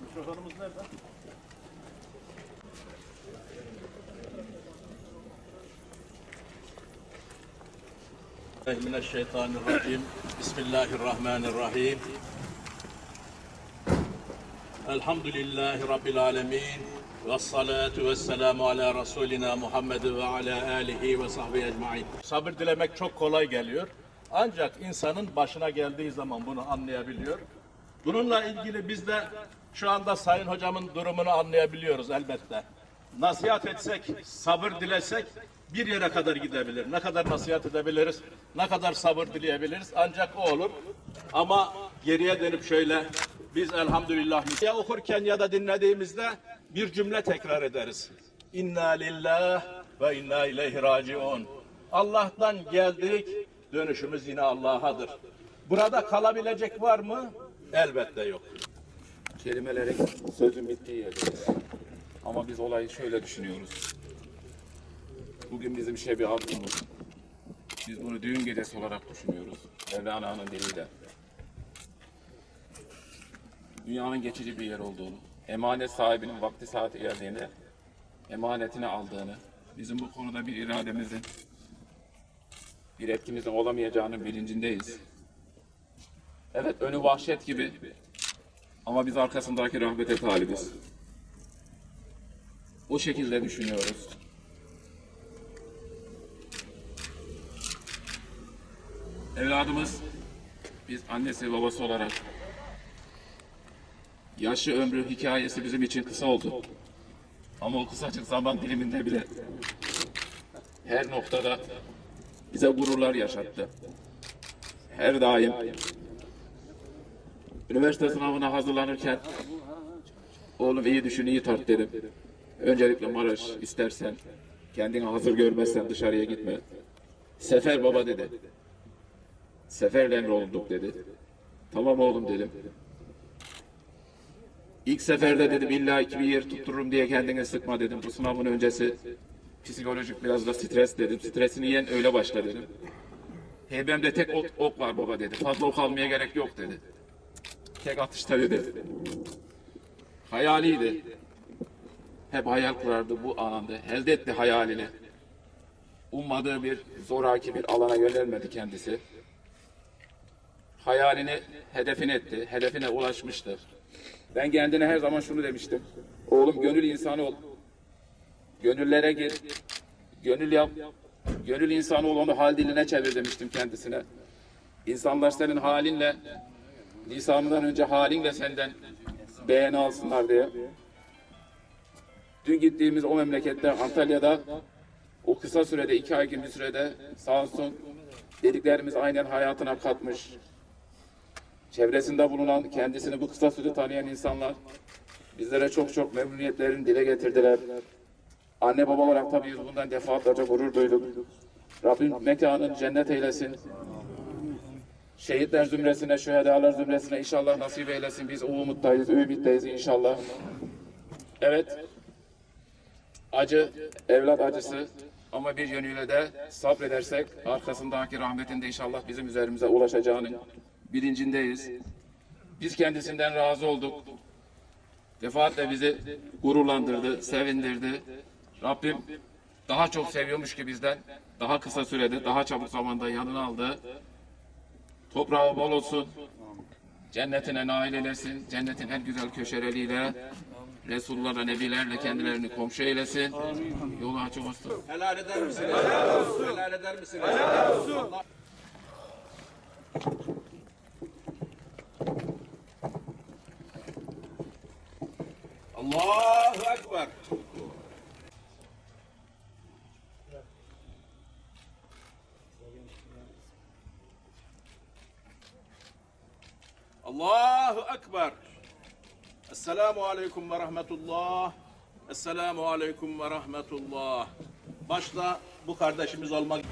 Mikrofonumuz nerede? من الشيطان الرجيم بسم الله الرحمن الرحيم Elhamdülillahi Rabbil alemin. Ve salatu ve selamu ala Resulina Muhammed ve ala alihi ve sahbihi ecmain. Sabır dilemek çok kolay geliyor. Ancak insanın başına geldiği zaman bunu anlayabiliyor. Bununla ilgili biz de şu anda Sayın Hocamın durumunu anlayabiliyoruz elbette. Nasihat etsek, sabır dilesek bir yere kadar gidebilir. Ne kadar nasihat edebiliriz, ne kadar sabır dileyebiliriz ancak o olur. Ama geriye dönüp şöyle biz elhamdülillah ya okurken ya da dinlediğimizde bir cümle tekrar ederiz. İnna lillah ve inna ileyhi raciun. Allah'tan geldik, dönüşümüz yine Allah'adır. Burada kalabilecek var mı? Elbette yok. kelimelerin sözün bittiği yerdeyiz. Ama biz olayı şöyle düşünüyoruz. Bugün bizim şebi abdumuz. Biz bunu düğün gecesi olarak düşünüyoruz. Mevlana'nın diliyle. Dünyanın geçici bir yer olduğunu, emanet sahibinin vakti saati geldiğinde emanetini aldığını, bizim bu konuda bir irademizin, bir etkimizin olamayacağının bilincindeyiz. Evet önü vahşet gibi ama biz arkasındaki rahmete talibiz. O şekilde düşünüyoruz. Evladımız biz annesi babası olarak yaşı ömrü hikayesi bizim için kısa oldu. Ama o kısacık zaman diliminde bile her noktada bize gururlar yaşattı. Her daim üniversite sınavına hazırlanırken oğlum iyi düşün iyi tart dedim. Öncelikle Maraş istersen kendini hazır görmezsen dışarıya gitme. Sefer baba dedi. Seferle emrolduk dedi. Tamam oğlum dedim. İlk seferde dedim illa ki bir yer tuttururum diye kendini sıkma dedim. Bu sınavın öncesi psikolojik biraz da stres dedim. Stresini yen öyle başla dedim. Heybemde tek ok, ok var baba dedi. Fazla ok almaya gerek yok dedi. Tek atışta dedi. Hayaliydi. Hep hayal kurardı bu alanda. Elde etti hayalini. Ummadığı bir zoraki bir alana yönelmedi kendisi. Hayalini hedefine etti. Hedefine ulaşmıştır. Ben kendine her zaman şunu demiştim. Oğlum gönül insanı ol. Gönüllere gir. Gönül yap. Gönül insanı ol onu hal diline çevir demiştim kendisine. İnsanlar senin halinle lisanından önce halinle senden beğeni alsınlar diye. Dün gittiğimiz o memlekette Antalya'da o kısa sürede iki ay gibi sürede sağ olsun dediklerimiz aynen hayatına katmış. Çevresinde bulunan kendisini bu kısa sürede tanıyan insanlar bizlere çok çok memnuniyetlerini dile getirdiler. Anne baba olarak tabii biz bundan defaatlerce gurur duyduk. Rabbim mekanın cennet eylesin. Şehitler zümresine, şühedalar zümresine inşallah nasip eylesin. Biz o umuttayız, ümitteyiz inşallah. Evet, acı, evlat acısı ama bir yönüyle de sabredersek arkasındaki rahmetin de inşallah bizim üzerimize ulaşacağının bilincindeyiz. Biz kendisinden razı olduk. Defaatle bizi gururlandırdı, sevindirdi. Rabbim daha çok seviyormuş ki bizden daha kısa sürede, daha çabuk zamanda yanına aldı. Toprağı bol olsun. Cennetine nail eylesin. Cennetin en güzel köşeleriyle Resullarla, Nebilerle kendilerini komşu eylesin. Yolu açık olsun. Helal eder misiniz? Helal olsun. Helal eder misiniz? Helal olsun. Allahu Ekber. Allahu Ekber. Esselamu Aleyküm ve Rahmetullah. Esselamu Aleyküm ve Rahmetullah. Başta bu kardeşimiz olmak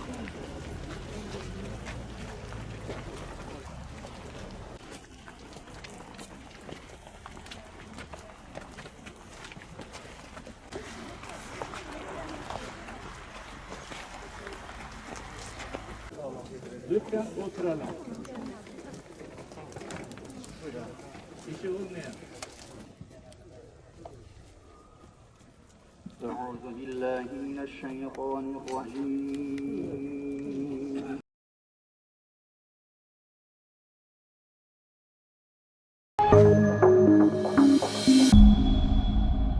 Lütfen oturalım. İşi olmayan. أعوذ بالله من الشيطان الرجيم